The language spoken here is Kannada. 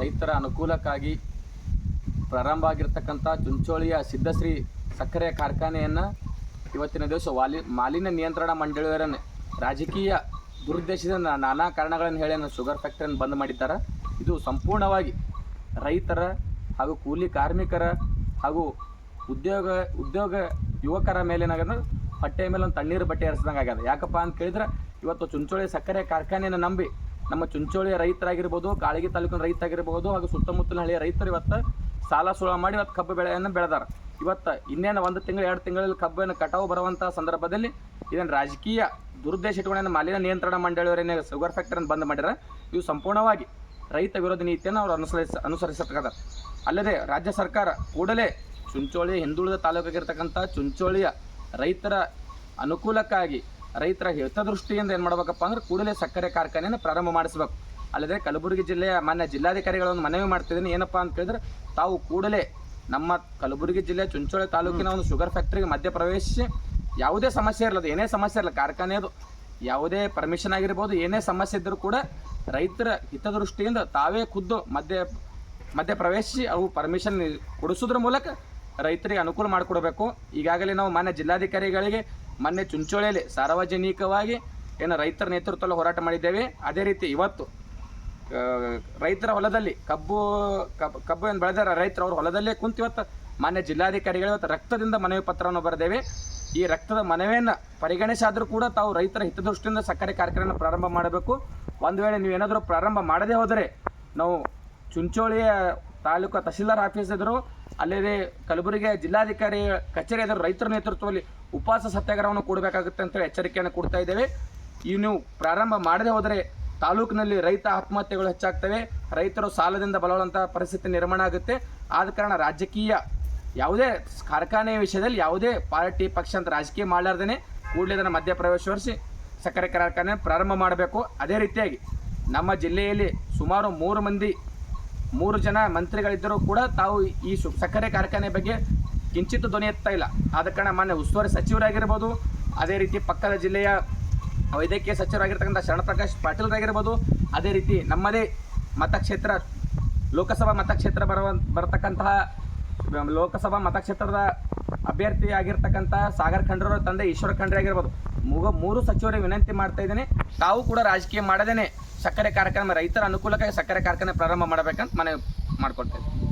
ರೈತರ ಅನುಕೂಲಕ್ಕಾಗಿ ಪ್ರಾರಂಭ ಆಗಿರ್ತಕ್ಕಂಥ ಚುಂಚೋಳಿಯ ಸಿದ್ಧಶ್ರೀ ಸಕ್ಕರೆ ಕಾರ್ಖಾನೆಯನ್ನು ಇವತ್ತಿನ ದಿವಸ ವಾಲಿ, ಮಾಲಿನ್ಯ ನಿಯಂತ್ರಣ ಮಂಡಳಿಯವರ ರಾಜಕೀಯ ದುರುದ್ದೇಶದಿಂದ ನಾ- ನಾನಾ ಕಾರಣಗಳನ್ನು ಹೇಳಿ ಶುಗರ್ ಫ್ಯಾಕ್ಟ್ರಿಯನ್ನು ಬಂದ್ ಮಾಡಿದ್ದಾರೆ. ಇದು ಸಂಪೂರ್ಣವಾಗಿ ರೈತರ ಹಾಗೂ ಕೂಲಿ ಕಾರ್ಮಿಕರ ಹಾಗೂ ಉದ್ಯೋಗ ಉದ್ಯೋಗ ಯುವಕರ ಮೇಲೆ ಏನಾಗದ ಹೊಟ್ಟೆ ಮೇಲೆ ಒಂದು ತಣ್ಣೀರು ಬಟ್ಟೆ ಹರಿಸಿದಂಗೆ ಆಗ್ಯದ ಯಾಕಪ್ಪ ಅಂತ ಕೇಳಿದ್ರೆ ಇವತ್ತು ಚುಂಚೋಳಿ ಸಕ್ಕರೆ ಕಾರ್ಖಾನೆಯನ್ನು ನಂಬಿ ನಮ್ಮ ಚುಂಚೋಳಿಯ ರೈತರಾಗಿರ್ಬೋದು, ಕಾಳಗಿ ತಾಲೂಕಿನ ರೈತರಾಗಿರ್ಬೋದು, ಹಾಗೂ ಸುತ್ತಮುತ್ತಲಿನ ಹಳ್ಳಿಯ ರೈತರು ಇವತ್ತು ಸಾಲ ಸುಳ ಮಾಡಿ ಇವತ್ತು ಕಬ್ಬು ಬೆಳೆಯನ್ನು ಬೆಳೆದಾರ. ಇವತ್ತು ಇನ್ನೇನು ಒಂದು ತಿಂಗಳು, ಎರಡು ತಿಂಗಳಲ್ಲಿ ಕಬ್ಬನ್ನು ಕಟಾವು ಬರುವಂಥ ಸಂದರ್ಭದಲ್ಲಿ ಇದನ್ನು ರಾಜಕೀಯ ದುರುದ್ದೇಶ ಇಟ್ಕೊಂಡು ಮಾಲಿನ್ಯ ನಿಯಂತ್ರಣ ಮಂಡಳಿಯವರೇನೇ ಶುಗರ್ ಫ್ಯಾಕ್ಟರಿಯನ್ನು ಬಂದ್ ಮಾಡ್ಯಾರ ಇವು ಸಂಪೂರ್ಣವಾಗಿ ರೈತ ವಿರೋಧಿ ನೀತಿಯನ್ನು ಅವರು ಅನುಸರಿಸ ಅನುಸರಿಸತಕ್ಕದ ಅಲ್ಲದೆ ರಾಜ್ಯ ಸರ್ಕಾರ ಕೂಡಲೇ ಚುಂಚೋಳಿ ಹಿಂದುಳಿದ ತಾಲೂಕಾಗಿರ್ತಕ್ಕಂಥ ಚುಂಚೋಳಿಯ ರೈತರ ಅನುಕೂಲಕ್ಕಾಗಿ ರೈತರ ಹಿತದೃಷ್ಟಿಯಿಂದ ಏನು ಮಾಡ್ಬೇಕಪ್ಪ ಅಂದ್ರೆ ಕೂಡಲೇ ಸಕ್ಕರೆ ಕಾರ್ಖಾನೆಯನ್ನು ಪ್ರಾರಂಭ ಮಾಡಿಸ್ಬೇಕು. ಅಲ್ಲದೆ ಕಲಬುರಗಿ ಜಿಲ್ಲೆಯ ಮಾನ್ಯ ಜಿಲ್ಲಾಧಿಕಾರಿಗಳನ್ನು ಮನವಿ ಮಾಡ್ತಿದ್ದೀನಿ. ಏನಪ್ಪ ಅಂತ ಕೇಳಿದ್ರೆ ತಾವು ಕೂಡಲೇ ನಮ್ಮ ಕಲಬುರಗಿ ಜಿಲ್ಲೆ ಚುಂಚೋಳಿ ತಾಲೂಕಿನ ಒಂದು ಶುಗರ್ ಫ್ಯಾಕ್ಟ್ರಿಗೆ ಮಧ್ಯ ಪ್ರವೇಶಿಸಿ ಯಾವುದೇ ಸಮಸ್ಯೆ ಇರಲ್ಲ, ಏನೇ ಸಮಸ್ಯೆ ಇರಲ್ಲ ಕಾರ್ಖಾನೆಯದು ಯಾವುದೇ ಪರ್ಮಿಷನ್ ಆಗಿರ್ಬೋದು, ಏನೇ ಸಮಸ್ಯೆ ಇದ್ದರೂ ಕೂಡ ರೈತರ ಹಿತದೃಷ್ಟಿಯಿಂದ ತಾವೇ ಖುದ್ದು ಮಧ್ಯ ಮಧ್ಯ ಪ್ರವೇಶಿಸಿ ಅವು ಪರ್ಮಿಷನ್ ಕೊಡಿಸೋದ್ರ ಮೂಲಕ ರೈತರಿಗೆ ಅನುಕೂಲ ಮಾಡಿಕೊಡಬೇಕು. ಈಗಾಗಲೇ ನಾವು ಮಾನ್ಯ ಜಿಲ್ಲಾಧಿಕಾರಿಗಳಿಗೆ ಮೊನ್ನೆ ಚುಂಚೋಳಿಯಲ್ಲಿ ಸಾರ್ವಜನಿಕವಾಗಿ ಏನು ರೈತರ ನೇತೃತ್ವದಲ್ಲಿ ಹೋರಾಟ ಮಾಡಿದ್ದೇವೆ. ಅದೇ ರೀತಿ ಇವತ್ತು ರೈತರ ಹೊಲದಲ್ಲಿ ಕಬ್ಬು ಕಬ್ಬು ಏನು ಬೆಳೆದಾರ ರೈತರು ಅವ್ರ ಹೊಲದಲ್ಲೇ ಕುಂತು ಇವತ್ತು ಮಾನ್ಯ ಜಿಲ್ಲಾಧಿಕಾರಿಗಳು ಇವತ್ತು ರಕ್ತದಿಂದ ಮನವಿ ಪತ್ರವನ್ನು ಬರೆದೇವೆ. ಈ ರಕ್ತದ ಮನವಿಯನ್ನು ಪರಿಗಣಿಸಾದರೂ ಕೂಡ ತಾವು ರೈತರ ಹಿತದೃಷ್ಟಿಯಿಂದ ಸಕ್ಕರೆ ಕಾರ್ಖಾನೆಯನ್ನು ಪ್ರಾರಂಭ ಮಾಡಬೇಕು. ಒಂದು ವೇಳೆ ನೀವು ಏನಾದರೂ ಪ್ರಾರಂಭ ಮಾಡದೇ ಹೋದರೆ, ನಾವು ಚುಂಚೋಳಿಯ ತಾಲೂಕು ತಹಸೀಲ್ದಾರ್ ಆಫೀಸ್ ಎದುರು ಅಲ್ಲದೆ ಕಲಬುರಗಿ ಜಿಲ್ಲಾಧಿಕಾರಿ ಕಚೇರಿ ರೈತರ ನೇತೃತ್ವದಲ್ಲಿ ಉಪವಾಸ ಸತ್ಯಾಗ್ರಹವನ್ನು ಕೊಡಬೇಕಾಗುತ್ತೆ ಅಂತ ಎಚ್ಚರಿಕೆಯನ್ನು ಕೊಡ್ತಾ ಇದ್ದೇವೆ. ನೀವು ಪ್ರಾರಂಭ ಮಾಡದೇ ಹೋದರೆ ತಾಲೂಕಿನಲ್ಲಿ ರೈತ ಆತ್ಮಹತ್ಯೆಗಳು ಹೆಚ್ಚಾಗ್ತವೆ. ರೈತರು ಸಾಲದಿಂದ ಬಲವಂತಹ ಪರಿಸ್ಥಿತಿ ನಿರ್ಮಾಣ ಆಗುತ್ತೆ. ಆದ ಕಾರಣ ರಾಜಕೀಯ ಯಾವುದೇ ಕಾರ್ಖಾನೆಯ ವಿಷಯದಲ್ಲಿ ಯಾವುದೇ ಪಾರ್ಟಿ ಪಕ್ಷ ಅಂತ ರಾಜಕೀಯ ಮಾಡಲಾರ್ದೇ ಕೂಡಲೇ ಇದನ್ನು ಮಧ್ಯಪ್ರವೇಶಿಸಿ ಸಕ್ಕರೆ ಕಾರ್ಖಾನೆ ಪ್ರಾರಂಭ ಮಾಡಬೇಕು. ಅದೇ ರೀತಿಯಾಗಿ ನಮ್ಮ ಜಿಲ್ಲೆಯಲ್ಲಿ ಸುಮಾರು ಮೂರು ಮಂದಿ ಮೂರು ಜನ ಮಂತ್ರಿಗಳಿದ್ದರೂ ಕೂಡ ತಾವು ಈ ಸಕ್ಕರೆ ಕಾರ್ಖಾನೆ ಬಗ್ಗೆ ಕಿಂಚಿತ್ತು ಧ್ವನಿ ಎತ್ತಾ ಇಲ್ಲ. ಆದ ಕಾರಣ ಮಾನ್ಯ ಉಸ್ತುವಾರಿ ಸಚಿವರಾಗಿರ್ಬೋದು, ಅದೇ ರೀತಿ ಪಕ್ಕದ ಜಿಲ್ಲೆಯ ವೈದ್ಯಕೀಯ ಸಚಿವರಾಗಿರ್ತಕ್ಕಂಥ ಶರಣಪ್ರಕಾಶ್ ಪಾಟೀಲ್ರಾಗಿರ್ಬೋದು, ಅದೇ ರೀತಿ ನಮ್ಮದೇ ಮತಕ್ಷೇತ್ರ, ಲೋಕಸಭಾ ಮತಕ್ಷೇತ್ರ ಬರುವ ಬರತಕ್ಕಂತಹ, ಲೋಕಸಭಾ ಮತಕ್ಷೇತ್ರದ ಅಭ್ಯರ್ಥಿ ಆಗಿರ್ತಕ್ಕಂಥ ಸಾಗರ್ ಖಂಡ್ರವರ ತಂದೆ ಈಶ್ವರ ಖಂಡ್ರೆ ಆಗಿರ್ಬೋದು. ಮೂಗ ಮೂರು ಸಚಿವರಿಗೆ ವಿನಂತಿ ಮಾಡ್ತಾ ಇದ್ದೀನಿ. ತಾವು ಕೂಡ ರಾಜಕೀಯ ಮಾಡದೇನೆ. ಸಕ್ಕರೆ ಕಾರ್ಖಾನೆ ರೈತರ ಅನುಕೂಲಕ್ಕಾಗಿ ಸಕ್ಕರೆ ಕಾರ್ಖಾನೆ ಪ್ರಾರಂಭ ಮಾಡಬೇಕಂತ ಮನವಿ ಮಾಡ್ಕೊಳ್ತಾ ಇದ್ದೀನಿ.